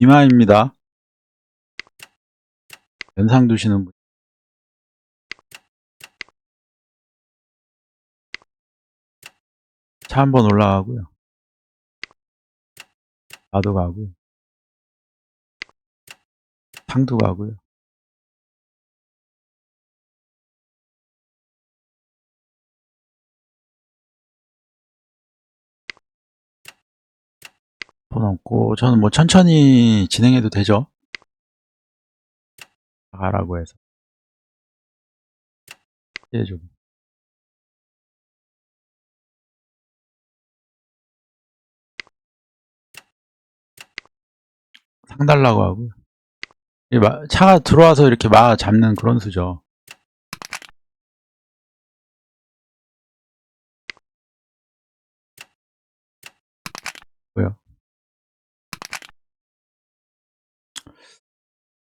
이마입니다. 연상 두시는 분. 차 한번 올라가고요. 나도 가고요. 상도 가고요. 돈 없고 저는 뭐 천천히 진행해도 되죠. 가라고 해서 예 좀. 상달라고 마- 차가 들어와서 이렇게 막 잡는 그런 수죠. 뭐요?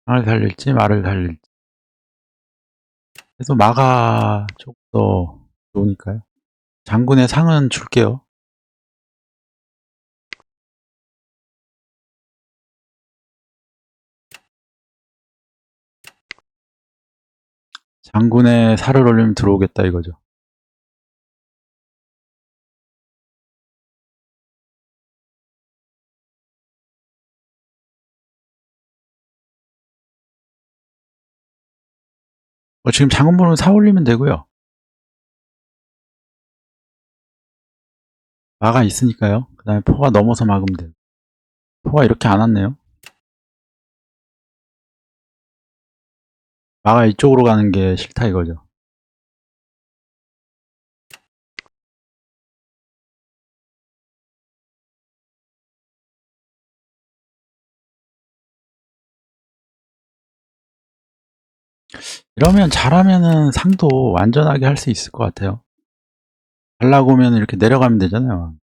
상을 살릴지 말을 살릴지. 그래서 마가 조금 더 좋으니까요. 장군의 상은 줄게요. 장군의 살을 올리면 들어오겠다 이거죠. 뭐 지금 장군분은 사 올리면 되고요. 마가 있으니까요. 그 다음에 포가 넘어서 막으면 돼요. 포가 이렇게 안 왔네요. 마가 이쪽으로 가는 게 싫다 이거죠. 이러면 잘하면은 상도 완전하게 할 수 있을 것 같아요. 잘 나고면 이렇게 내려가면 되잖아요.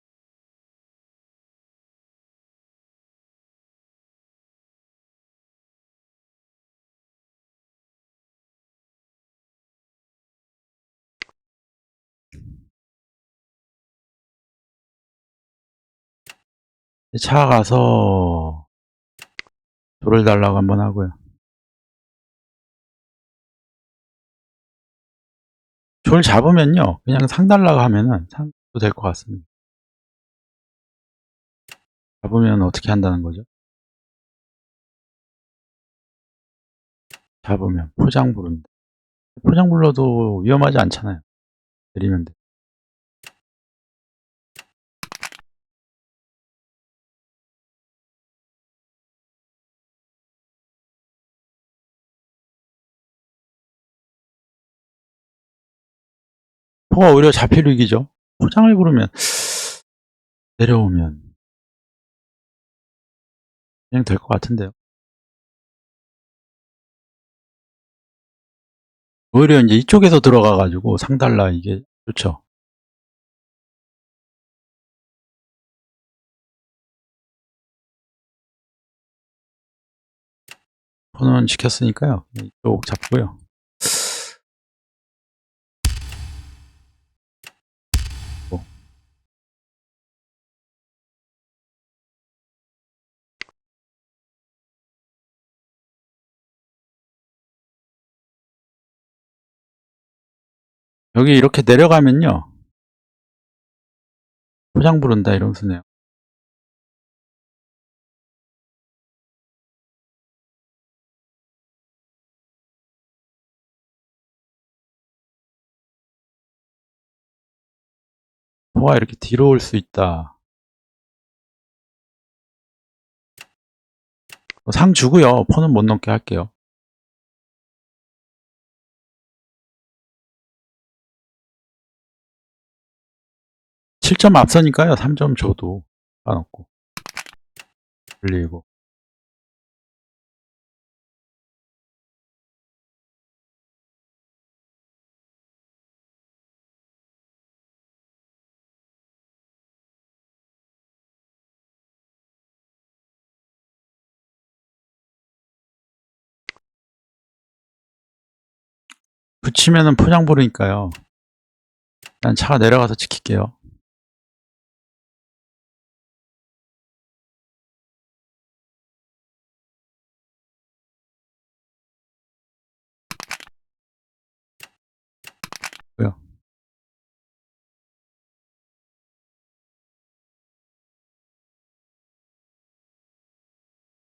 차 가서 돌을 달라고 한번 하고요. 돌 잡으면요. 그냥 상 달라고 하면은 상도 될 것 같습니다. 잡으면 어떻게 한다는 거죠? 잡으면 포장 부른다. 포장 불러도 위험하지 않잖아요. 내리면 돼. 포가 오히려 잡힐 위기죠. 포장을 부르면 내려오면 그냥 될 것 같은데요. 오히려 이제 이쪽에서 들어가가지고 상달라 이게 좋죠. 포는 시켰으니까요. 이쪽 잡고요. 여기 이렇게 내려가면요. 포장 부른다 수네요. 포가 이렇게 뒤로 올 수 있다. 상 주고요. 포는 못 넘게 할게요. 7점 앞서니까요. 3점 줘도 상관없고. 올리고. 붙이면은 포장 부르니까요. 난 차가 내려가서 지킬게요.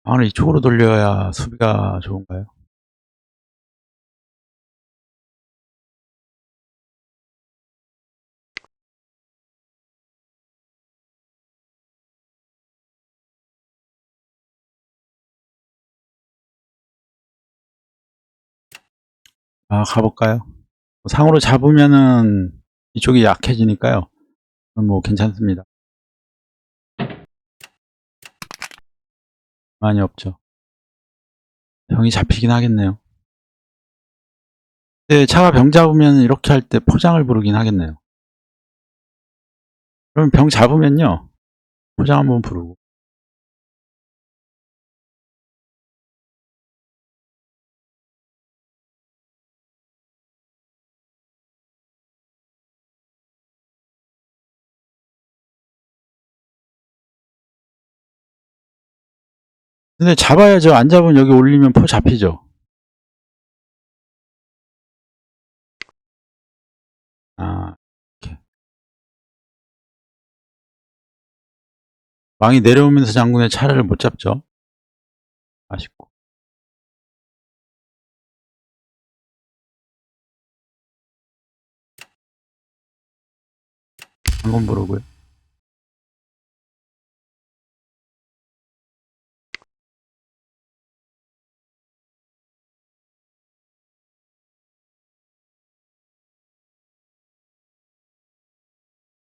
방을 이쪽으로 돌려야 수비가 좋은가요? 아, 가볼까요? 상으로 잡으면은 이쪽이 약해지니까요. 뭐 괜찮습니다. 많이 없죠. 병이 잡히긴 하겠네요. 네, 차가 병 잡으면 이렇게 할 때 포장을 부르긴 하겠네요. 그럼 병 잡으면요. 포장 한번 부르고. 근데 잡아야죠. 안 잡으면 여기 올리면 포 잡히죠. 아, 이렇게. 왕이 내려오면서 장군의 차를 못 잡죠. 아쉽고. 장군 부르고요.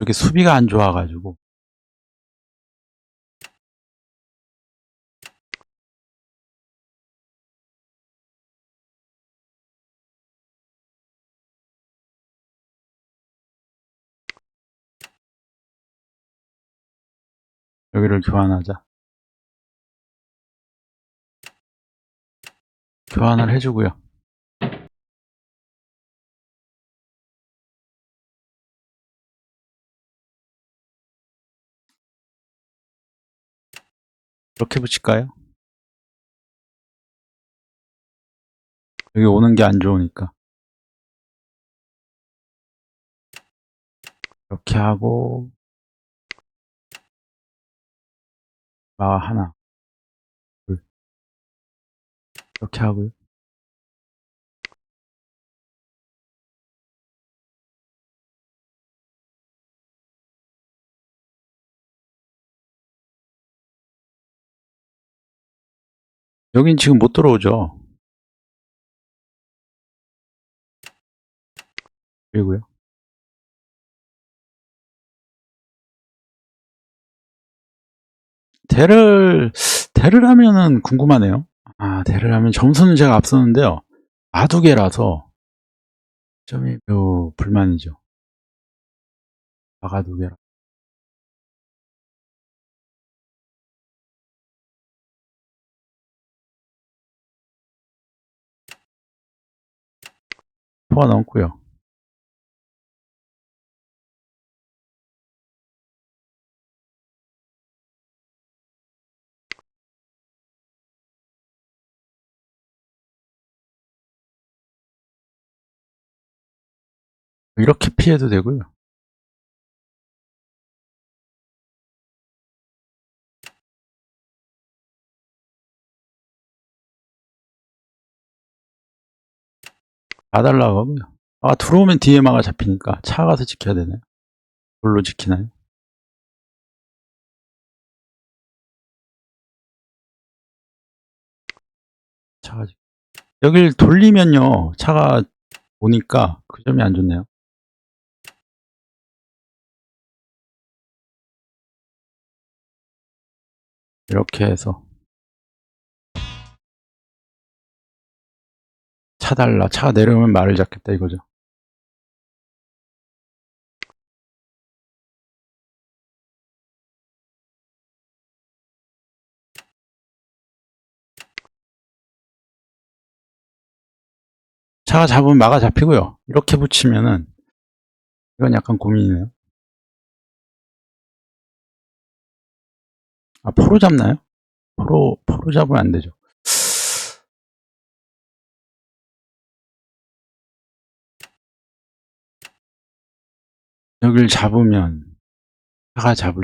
이렇게 수비가 안 좋아가지고. 여기를 교환하자. 교환을 해주고요. 이렇게 붙일까요? 여기 오는 게 안 좋으니까. 이렇게 하고, 아, 하나. 둘. 이렇게 하고요. 여긴 지금 못 들어오죠. 그리고요. 대를, 대를 하면은 궁금하네요. 아, 대를 하면 점수는 제가 앞서는데요. 아두개라서 점이 매우 불만이죠. 아가 두 개라. 포화 넘고요. 이렇게 피해도 되고요. 봐달라고 하고요. 아, 들어오면 막아 잡히니까 차 가서 지켜야 되나요? 뭘로 지키나요? 차가 지 여길 돌리면요. 차가 오니까 그 점이 안 좋네요. 이렇게 해서 차 달라. 차가 내려오면 말을 잡겠다 이거죠. 차가 잡으면 막아 잡히고요. 이렇게 붙이면은 이건 약간 고민이네요. 아, 포로 잡나요? 포로, 포로 잡으면 안 되죠. 여길 잡으면 차가 잡을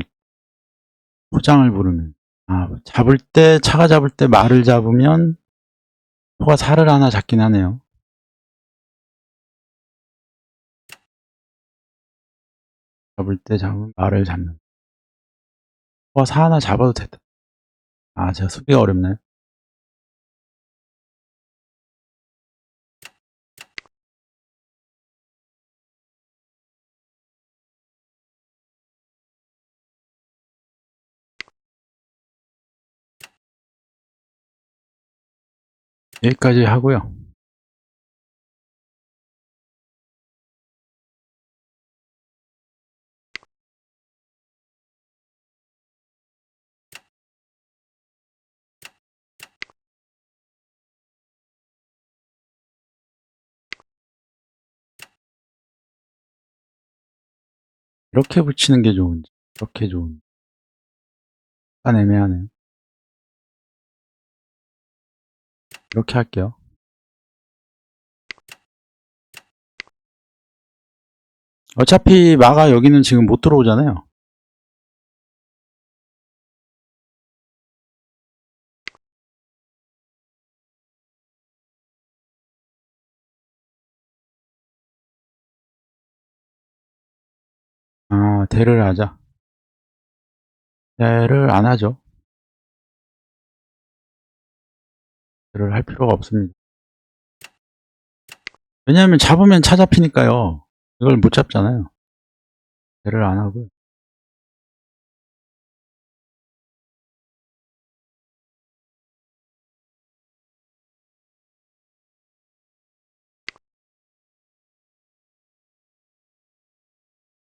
포장을 부르면 아, 잡을 때, 차가 잡을 때 말을 잡으면 소가 살을 하나 잡긴 하네요. 잡을 때 잡으면 말을 잡는. 소가 사 하나 잡아도 됐다. 아, 제가 수비가 어렵나요? 여기까지 하고요. 이렇게 붙이는 게 좋은지, 이렇게 좋은지. 약간 애매하네요. 이렇게 할게요. 어차피 마가 여기는 지금 못 들어오잖아요. 아, 대를 하자. 대를 안 하죠. 대를 할 필요가 없습니다. 왜냐하면 잡으면 차 잡히니까요. 이걸 못 잡잖아요. 대를 안 하고요.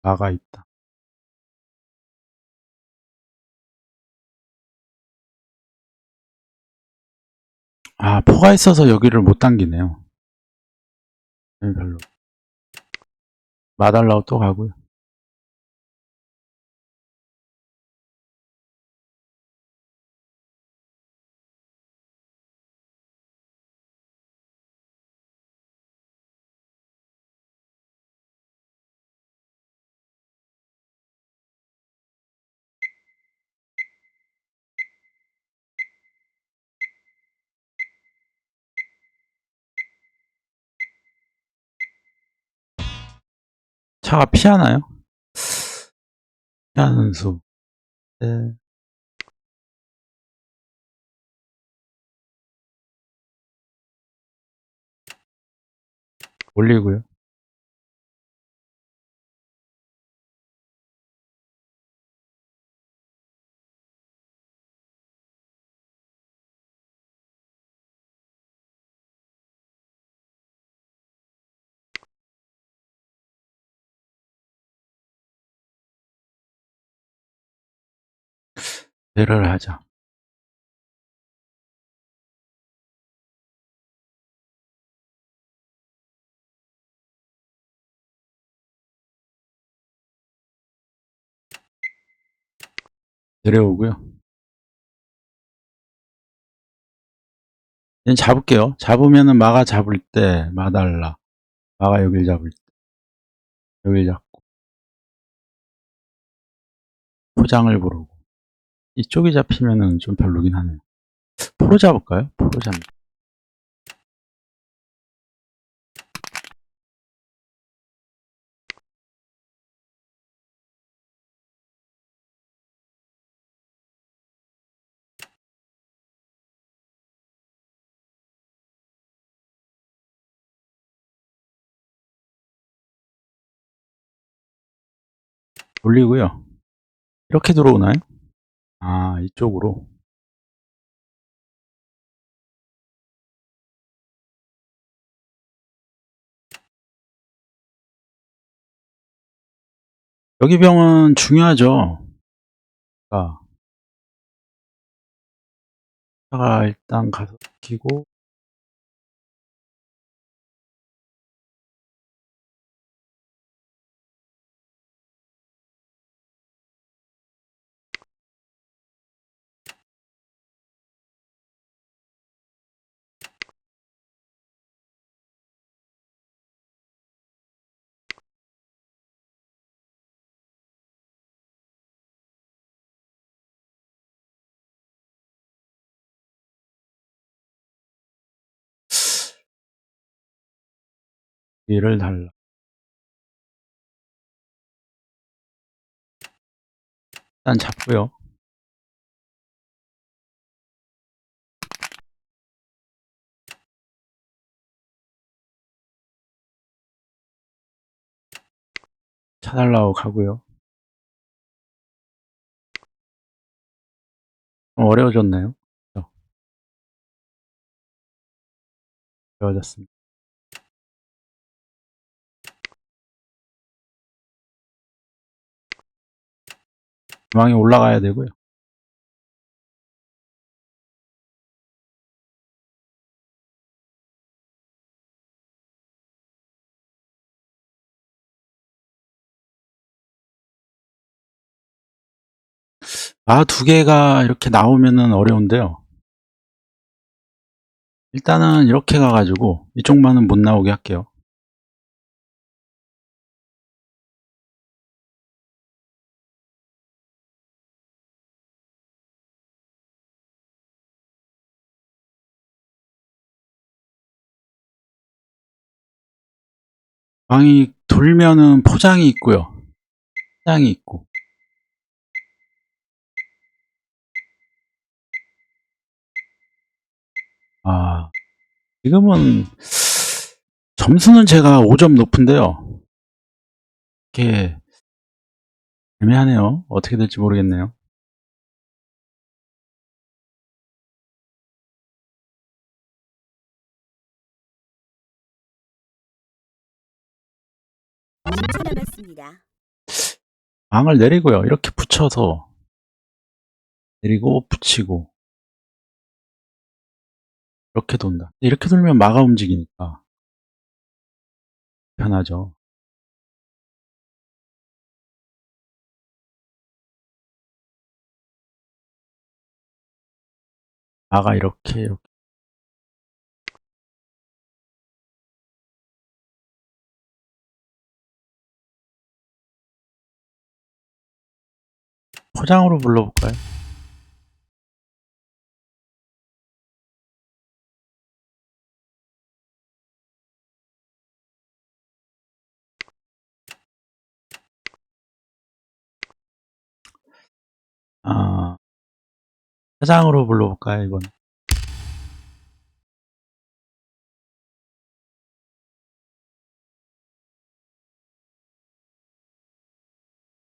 마가 있다. 아, 포가 있어서 여기를 못 당기네요. 네, 별로. 마달라고 또 가고요. 차가 피하나요? 피하는 수. 네. 올리고요. 대를 하자. 내려오고요. 얘는 잡을게요. 잡으면은 마가 잡을 때 마달라. 마가 여길 잡을 때 여길 잡고 포장을 부르고 이쪽이 잡히면은 좀 별로긴 하네요. 포로 잡을까요? 포로 잡. 올리고요. 이렇게 들어오나요? 아, 이쪽으로. 여기 병은 중요하죠. 자, 차가 일단 가서 키고 이를 달라. 일단 잡고요. 차달라고 가고요. 좀 어려워졌나요? 그죠? 어려워졌습니다. 중앙에 올라가야 되고요. 아, 두 개가 이렇게 나오면은 어려운데요. 일단은 이렇게 가가지고 이쪽만은 못 나오게 할게요. 왕이 돌면은 포장이 있고요. 포장이 있고. 아, 지금은 점수는 제가 5점 높은데요. 이렇게 애매하네요. 어떻게 될지 모르겠네요. 왕을 내리고요. 이렇게 붙여서 내리고 붙이고 이렇게 돈다. 이렇게 돌면 마가 움직이니까 편하죠. 마가 이렇게 이렇게 포장으로 불러볼까요? 아, 사장으로 불러볼까요, 이번?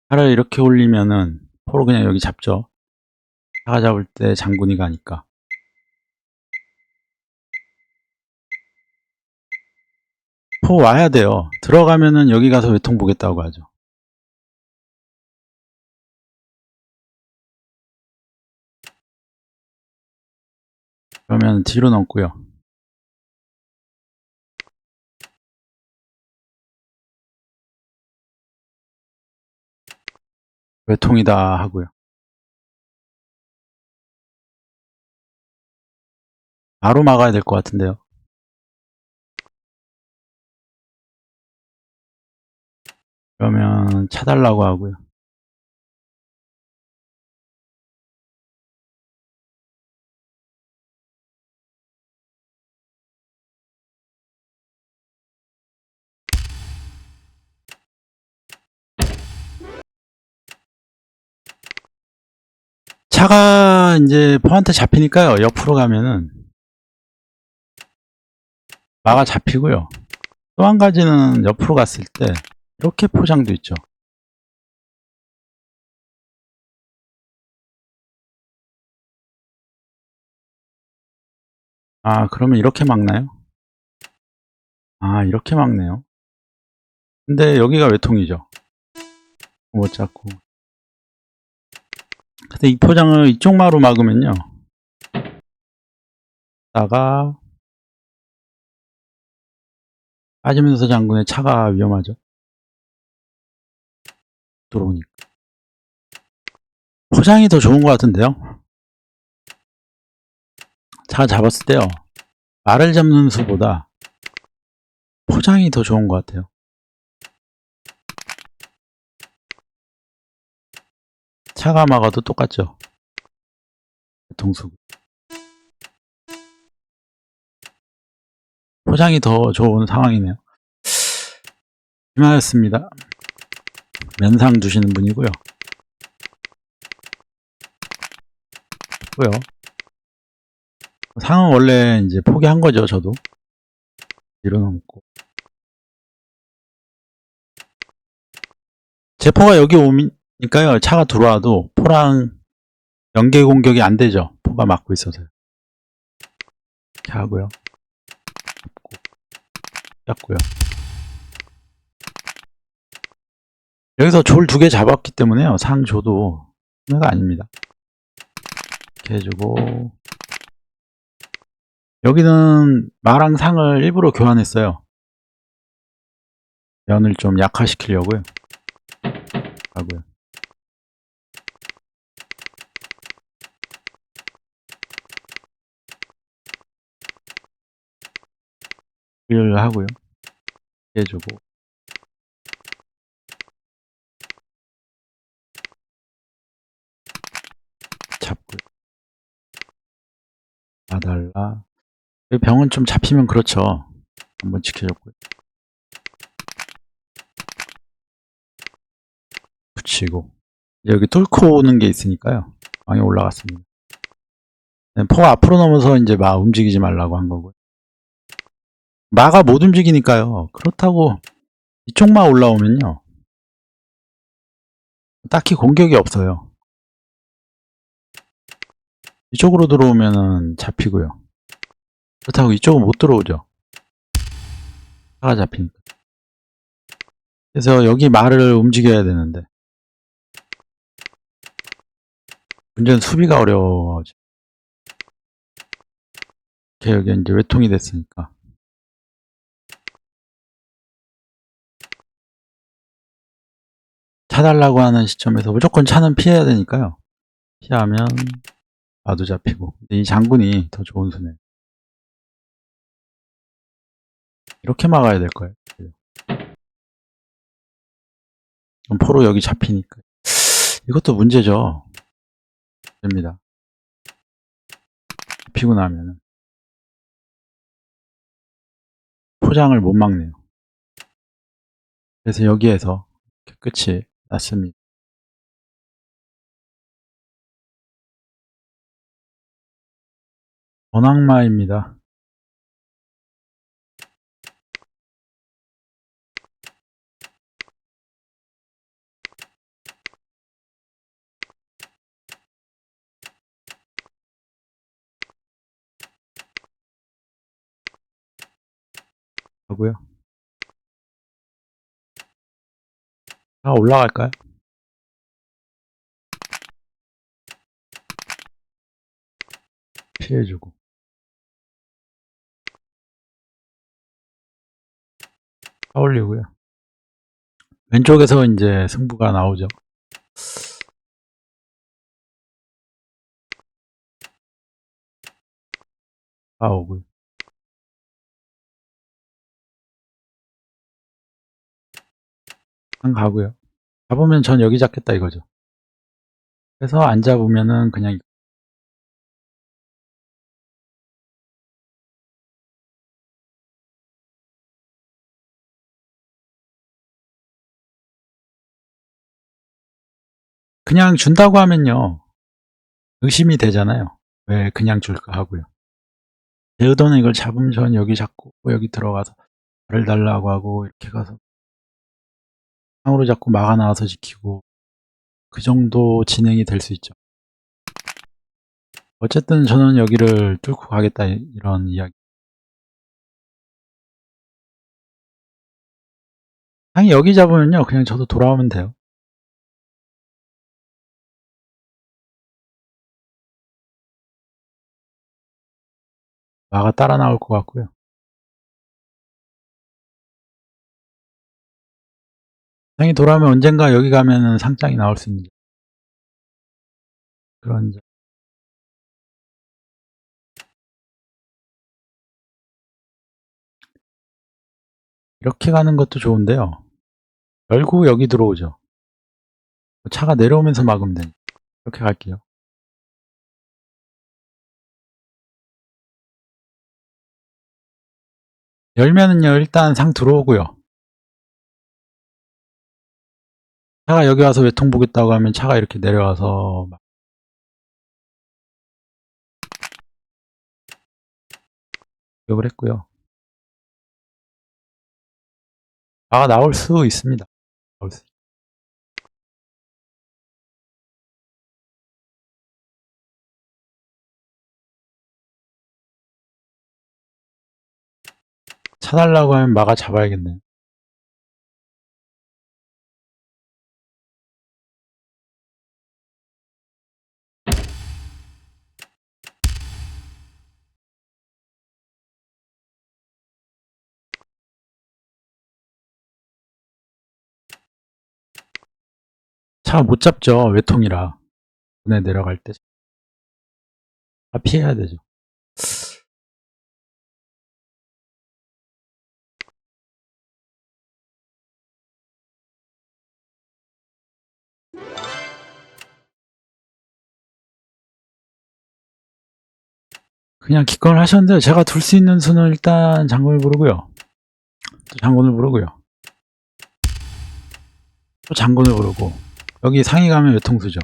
팔을 이렇게 올리면은 포로 그냥 여기 잡죠. 차가 잡을 때 장군이 가니까. 포 와야 돼요. 들어가면은 여기 가서 외통 보겠다고 하죠. 그러면 뒤로 넘고요. 외통이다 하고요. 바로 막아야 될 것 같은데요. 그러면 차달라고 하고요. 차가 이제 포한테 잡히니까요. 옆으로 가면은 마가 잡히고요. 또 한 가지는 옆으로 갔을 때 이렇게 포장도 있죠. 아, 그러면 이렇게 막나요? 아, 이렇게 막네요. 근데 여기가 외통이죠. 못 잡고. 근데 이 포장을 이쪽 마로 막으면요. 다가 빠지면서 장군의 차가 위험하죠. 들어오니까. 포장이 더 좋은 것 같은데요. 차 잡았을 때요. 말을 잡는 수보다 포장이 더 좋은 것 같아요. 차가 막아도 똑같죠. 동수. 포장이 더 좋은 상황이네요. 김하였습니다. 면상 두시는 분이고요. 고요. 상은 원래 이제 포기한 거죠, 저도. 일어넘고. 제포가 여기 오 니까요, 차가 들어와도 포랑 연계 공격이 안 되죠. 포가 막고 있어서요. 이렇게 하고요. 잡고, 잡고요. 여기서 졸 두 개 잡았기 때문에요. 상 줘도 손해가 아닙니다. 이렇게 해주고 여기는 마랑 상을 일부러 교환했어요. 면을 좀 약화시키려고요. 하고요. 를 하고요. 해주고 잡고 봐달라. 이 병은 좀 잡히면 그렇죠. 한번 지켜줬고요. 붙이고 여기 뚫고 오는 게 있으니까요. 방에 올라갔습니다. 네, 포가 앞으로 넘어서 이제 마 움직이지 말라고 한 거고요. 마가 못 움직이니까요. 그렇다고 이쪽만 올라오면요. 딱히 공격이 없어요. 이쪽으로 들어오면은 잡히고요. 그렇다고 이쪽은 못 들어오죠. 차가 잡히니까. 그래서 여기 말을 움직여야 되는데. 문제는 수비가 어려워져. 이렇게 여기 이제 외통이 됐으니까. 차달라고 하는 시점에서 무조건 차는 피해야 되니까요. 피하면 마도 잡히고. 이 장군이 더 좋은 수네. 이렇게 막아야 될 거예요. 그럼 포로 여기 잡히니까. 이것도 문제죠. 됩니다. 잡히고 나면은. 포장을 못 막네요. 그래서 여기에서 끝이 났습니다. 원악마입니다. 하고요. 아, 올라갈까요? 피해주고. 올리고요. 왼쪽에서 이제 승부가 나오죠. 나오고요. 한 가고요. 잡으면 전 여기 잡겠다 이거죠. 그래서 안 잡으면은 그냥 그냥 준다고 하면요. 의심이 되잖아요. 왜 그냥 줄까 하고요. 제 의도는 이걸 잡으면 전 여기 잡고 여기 들어가서 발을 달라고 하고 이렇게 가서 상으로 잡고 막아 나와서 지키고 그 정도 진행이 될 수 있죠. 어쨌든 저는 여기를 뚫고 가겠다 이런 이야기. 상이 여기 잡으면요. 그냥 저도 돌아오면 돼요. 마가 따라 나올 것 같고요. 상이 돌아오면 언젠가 여기 가면은 상장이 나올 수 있는 그런 점. 이렇게 가는 것도 좋은데요. 열고 여기 들어오죠. 차가 내려오면서 막으면 되니까. 이렇게 갈게요. 열면은요, 일단 상 들어오고요. 차가 여기 와서 외통 보겠다고 하면 차가 이렇게 내려와서 막 기억을 했고요. 차가 나올 수 있습니다. 나올 수. 차 달라고 하면 막아 잡아야겠네요. 차 못 잡죠. 외통이라. 눈에 내려갈 때. 다 피해야 되죠. 그냥 기권을 하셨는데 제가 둘 수 있는 수는 일단 장군을 부르고요. 또 장군을 부르고요. 또 장군을 부르고 여기 상위 가면 외통수죠.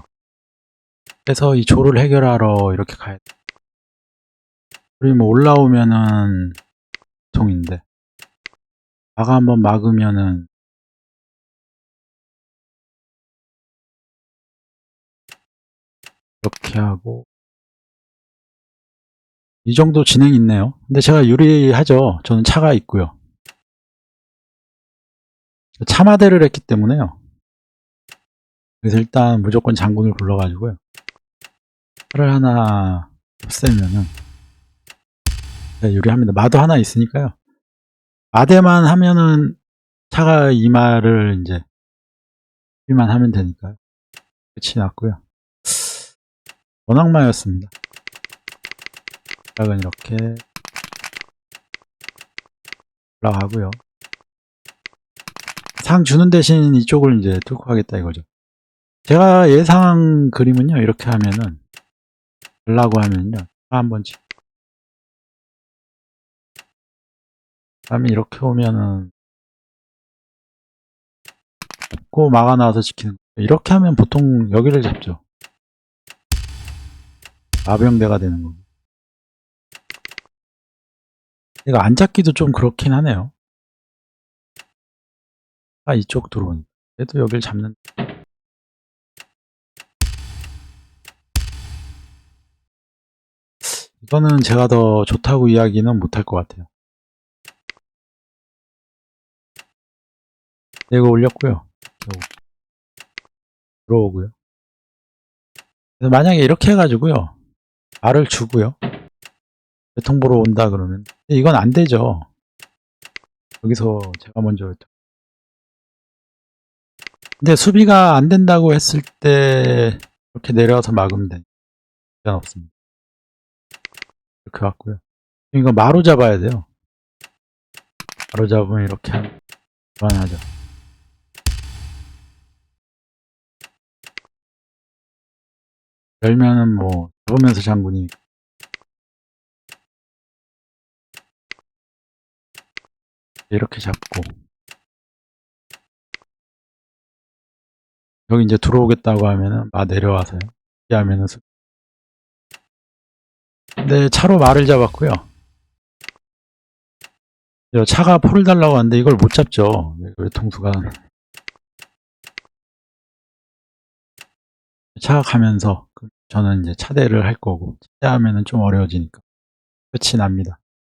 그래서 이 조를 해결하러 이렇게 가야 돼. 그리고 뭐 올라오면은 통인데 아가 한번 막으면은 이렇게 하고 이 정도 진행이 있네요. 근데 제가 유리하죠. 저는 차가 있고요. 차마대를 했기 때문에요. 그래서 일단 무조건 장군을 불러가지고요. 차를 하나 없애면은 네, 유리합니다. 마도 하나 있으니까요. 마대만 하면은 차가 이 말을 이제 비만 하면 되니까요. 끝이 났고요. 원악마였습니다. 시작은 이렇게 올라가고요. 상 주는 대신 이쪽을 이제 뚫고 가겠다 이거죠. 제가 예상한 그림은요, 이렇게 하면은, 달라고 하면요, 한 번 씩. 다음에 이렇게 오면은, 잡고 막아놔서 지키는 거예요. 이렇게 하면 보통 여기를 잡죠. 마병대가 되는 거고. 이거 안 잡기도 좀 그렇긴 하네요. 아, 이쪽 들어오니까. 그래도 여길 잡는, 이거는 제가 더 좋다고 이야기는 못할 것 같아요. 네, 이거 올렸고요. 들어오고요. 만약에 이렇게 해가지고요. 말을 주고요. 외통 보러 온다 그러면 이건 안 되죠. 여기서 제가 먼저 근데 수비가 안 된다고 했을 때 이렇게 내려와서 막으면 돼. 문제는 없습니다. 이렇게 왔고요. 이거 마루 잡아야 돼요. 마루 잡으면 이렇게 불안하죠. 열면은 뭐 잡으면서 장군이 이렇게 잡고 여기 이제 들어오겠다고 하면은 마 내려와서요. 이렇게 하면은 수- 네, 차로 말을 잡았고요. 저 차가 포를 달라고 하는데 이걸 못 잡죠. 외통수가 차가 가면서 그 저는 이제 차대를 할 거고 차대하면은 좀 어려워지니까 끝이 납니다.